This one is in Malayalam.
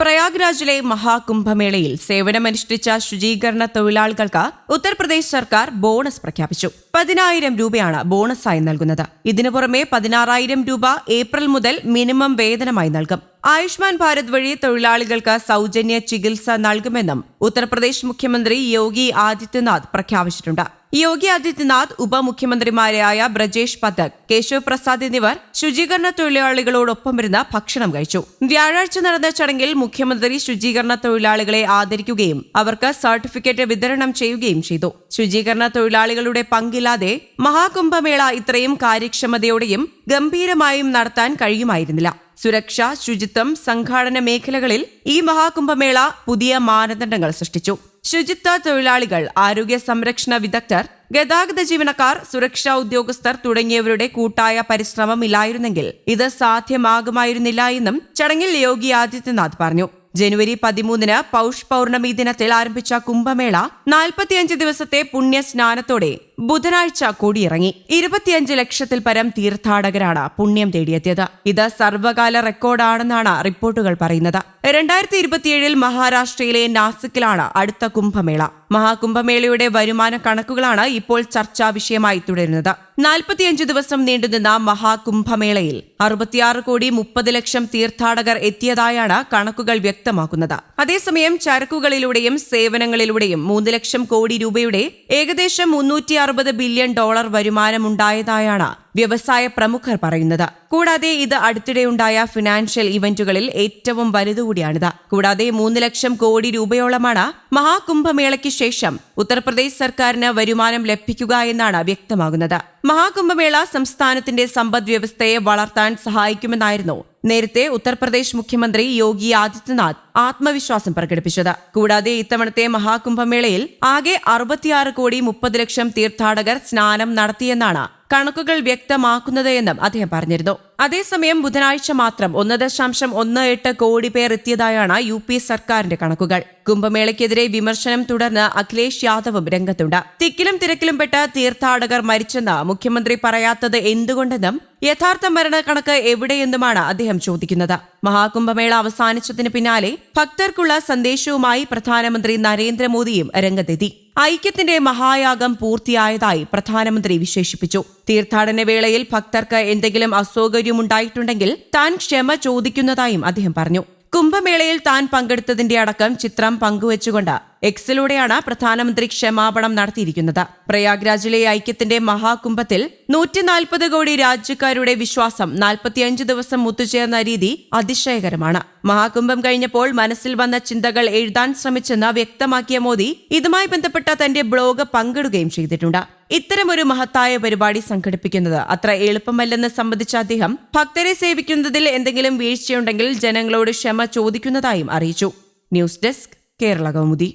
പ്രയാഗ്രാജിലെ മഹാകുംഭമേളയിൽ സേവനമനുഷ്ഠിച്ച ശുചീകരണ തൊഴിലാളികൾക്ക് ഉത്തർപ്രദേശ് സർക്കാർ ബോണസ് പ്രഖ്യാപിച്ചു. പതിനായിരം രൂപയാണ് ബോണസായി നൽകുന്നത്. ഇതിനു പുറമെ പതിനാറായിരം രൂപ ഏപ്രിൽ മുതൽ മിനിമം വേതനമായി നൽകും. ആയുഷ്മാൻ ഭാരത് വഴി തൊഴിലാളികൾക്ക് സൗജന്യ ചികിത്സ നൽകുമെന്നും ഉത്തർപ്രദേശ് മുഖ്യമന്ത്രി യോഗി ആദിത്യനാഥ് പ്രഖ്യാപിച്ചിട്ടുണ്ട്. യോഗി ആദിത്യനാഥ് ഉപമുഖ്യമന്ത്രിമാരായ ബ്രജേഷ് പതക് കേശവ് പ്രസാദ് എന്നിവർ ശുചീകരണ തൊഴിലാളികളോടൊപ്പം ഇരുന്ന് ഭക്ഷണം കഴിച്ചു. വ്യാഴാഴ്ച നടന്ന ചടങ്ങിൽ മുഖ്യമന്ത്രി ശുചീകരണ തൊഴിലാളികളെ ആദരിക്കുകയും അവർക്ക് സർട്ടിഫിക്കറ്റ് വിതരണം ചെയ്യുകയും ചെയ്തു. ശുചീകരണ തൊഴിലാളികളുടെ പങ്കില്ലാതെ മഹാകുംഭമേള ഇത്രയും കാര്യക്ഷമതയോടെയും ഗംഭീരമായും നടത്താൻ കഴിയുമായിരുന്നില്ല. സുരക്ഷ ശുചിത്വം സംഘാടന മേഖലകളിൽ ഈ മഹാകുംഭമേള പുതിയ മാനദണ്ഡങ്ങൾ സൃഷ്ടിച്ചു. ശുചിത്വ തൊഴിലാളികൾ ആരോഗ്യ സംരക്ഷണ വിദഗ്ധർ ഗതാഗത ജീവനക്കാർ സുരക്ഷാ ഉദ്യോഗസ്ഥർ തുടങ്ങിയവരുടെ കൂട്ടായ പരിശ്രമം ഇല്ലായിരുന്നെങ്കിൽ ഇത് സാധ്യമാകുമായിരുന്നില്ല എന്നും ചടങ്ങിൽ യോഗി ആദിത്യനാഥ് പറഞ്ഞു. ജനുവരി പതിമൂന്നിന് പൗഷ് പൗർണമി ദിനത്തിൽ ആരംഭിച്ച കുംഭമേള നാൽപ്പത്തിയഞ്ച് ദിവസത്തെ പുണ്യ സ്നാനത്തോടെ ബുധനാഴ്ച കൂടിയിറങ്ങി. ഇരുപത്തിയഞ്ച് ലക്ഷത്തിൽ പരം തീർത്ഥാടകരാണ് പുണ്യം തേടിയെത്തിയത്. ഇത് സർവകാല റെക്കോർഡാണെന്നാണ് റിപ്പോർട്ടുകൾ പറയുന്നത്. രണ്ടായിരത്തി ഇരുപത്തിയേഴിൽ മഹാരാഷ്ട്രയിലെ നാസിക്കിലാണ് അടുത്ത കുംഭമേള. മഹാകുംഭമേളയുടെ വരുമാന കണക്കുകളാണ് ഇപ്പോൾ ചർച്ചാ വിഷയമായി തുടരുന്നത്. നാൽപ്പത്തിയഞ്ച് ദിവസം നീണ്ടുനിന്ന മഹാകുംഭമേളയിൽ അറുപത്തിയാറ് കോടി മുപ്പത് ലക്ഷം തീർത്ഥാടകർ എത്തിയതായാണ് കണക്കുകൾ വ്യക്തമാക്കുന്നത്. അതേസമയം ചരക്കുകളിലൂടെയും സേവനങ്ങളിലൂടെയും മൂന്ന് ലക്ഷം കോടി രൂപയുടെ ഏകദേശം മുന്നൂറ്റി അറുപത് ബില്യൺ ഡോളർ വരുമാനമുണ്ടായതായാണ് വ്യവസായ പ്രമുഖർ പറയുന്നത്. കൂടാതെ ഇത് അടുത്തിടെയുണ്ടായ ഫിനാൻഷ്യൽ ഇവന്റുകളിൽ ഏറ്റവും വലുതുകൂടിയാണിത്. കൂടാതെ മൂന്ന് ലക്ഷം കോടി രൂപയോളമാണ് മഹാകുംഭമേളയ്ക്ക് ശേഷം ഉത്തർപ്രദേശ് സർക്കാരിന് വരുമാനം ലഭിക്കുക എന്നാണ് വ്യക്തമാകുന്നത്. മഹാകുംഭമേള സംസ്ഥാനത്തിന്റെ സമ്പദ് വ്യവസ്ഥയെ വളർത്താൻ സഹായിക്കുമെന്നായിരുന്നു നേരത്തെ ഉത്തർപ്രദേശ് മുഖ്യമന്ത്രി യോഗി ആദിത്യനാഥ് ആത്മവിശ്വാസം പ്രകടിപ്പിച്ചത്. കൂടാതെ ഇത്തവണത്തെ മഹാകുംഭമേളയിൽ ആകെ അറുപത്തിയാറ് കോടി മുപ്പത് ലക്ഷം തീർത്ഥാടകർ സ്നാനം നടത്തിയെന്നാണ് കണക്കുകൾ വ്യക്തമാക്കുന്നത് എന്നും അദ്ദേഹം പറഞ്ഞിരുന്നു. അതേസമയം ബുധനാഴ്ച മാത്രം ഒന്ന് ദശാംശം ഒന്ന് എട്ട് കോടി പേർ എത്തിയതായാണ് യു പി സർക്കാരിന്റെ കണക്കുകൾ. കുംഭമേളയ്ക്കെതിരെ വിമർശനം തുടർന്ന് അഖിലേഷ് യാദവും രംഗത്തുണ്ട്. തിക്കിലും തിരക്കിലും പെട്ട തീർത്ഥാടകർ മരിച്ചെന്ന് മുഖ്യമന്ത്രി പറയാത്തത് എന്തുകൊണ്ടെന്നും യഥാർത്ഥ മരണക്കണക്ക് എവിടെയെന്നുമാണ് അദ്ദേഹം ചോദിക്കുന്നത്. മഹാകുംഭമേള അവസാനിച്ചതിന് പിന്നാലെ ഭക്തർക്കുള്ള സന്ദേശവുമായി പ്രധാനമന്ത്രി നരേന്ദ്രമോദിയും രംഗത്തെത്തി. ഐക്യത്തിന്റെ മഹായാഗം പൂർത്തിയായതായി പ്രധാനമന്ത്രി വിശേഷിപ്പിച്ചു. തീർത്ഥാടന വേളയിൽ ഭക്തർക്ക് എന്തെങ്കിലും അസൗകര്യമുണ്ടായിട്ടുണ്ടെങ്കിൽ താൻ ക്ഷമ ചോദിക്കുന്നതായും അദ്ദേഹം പറഞ്ഞു. കുംഭമേളയിൽ താൻ പങ്കെടുത്തതിന്റെ അടക്കം ചിത്രം പങ്കുവച്ചുകൊണ്ട് എക്സിലൂടെയാണ് പ്രധാനമന്ത്രി ക്ഷമാപണം നടത്തിയിരിക്കുന്നത്. പ്രയാഗ്രാജിലെ ഐക്യത്തിന്റെ മഹാകുംഭത്തിൽ നൂറ്റിനാൽപ്പത് കോടി രാജ്യക്കാരുടെ വിശ്വാസം നാൽപ്പത്തിയഞ്ച് ദിവസം ഒത്തുചേർന്ന രീതി അതിശയകരമാണ്. മഹാകുംഭം കഴിഞ്ഞപ്പോൾ മനസ്സിൽ വന്ന ചിന്തകൾ എഴുതാൻ ശ്രമിച്ചെന്ന് വ്യക്തമാക്കിയ മോദി ഇതുമായി ബന്ധപ്പെട്ട തന്റെ ബ്ലോഗ് പങ്കിടുകയും ചെയ്തിട്ടുണ്ട്. ഇത്തരമൊരു മഹത്തായ പരിപാടി സംഘടിപ്പിക്കുന്നത് അത്ര എളുപ്പമല്ലെന്ന് സംബന്ധിച്ച അദ്ദേഹം ഭക്തരെ സേവിക്കുന്നതിൽ എന്തെങ്കിലും വീഴ്ചയുണ്ടെങ്കിൽ ജനങ്ങളോട് ക്ഷമ ചോദിക്കുന്നതായും അറിയിച്ചു. News desk Kerala Kaumudi.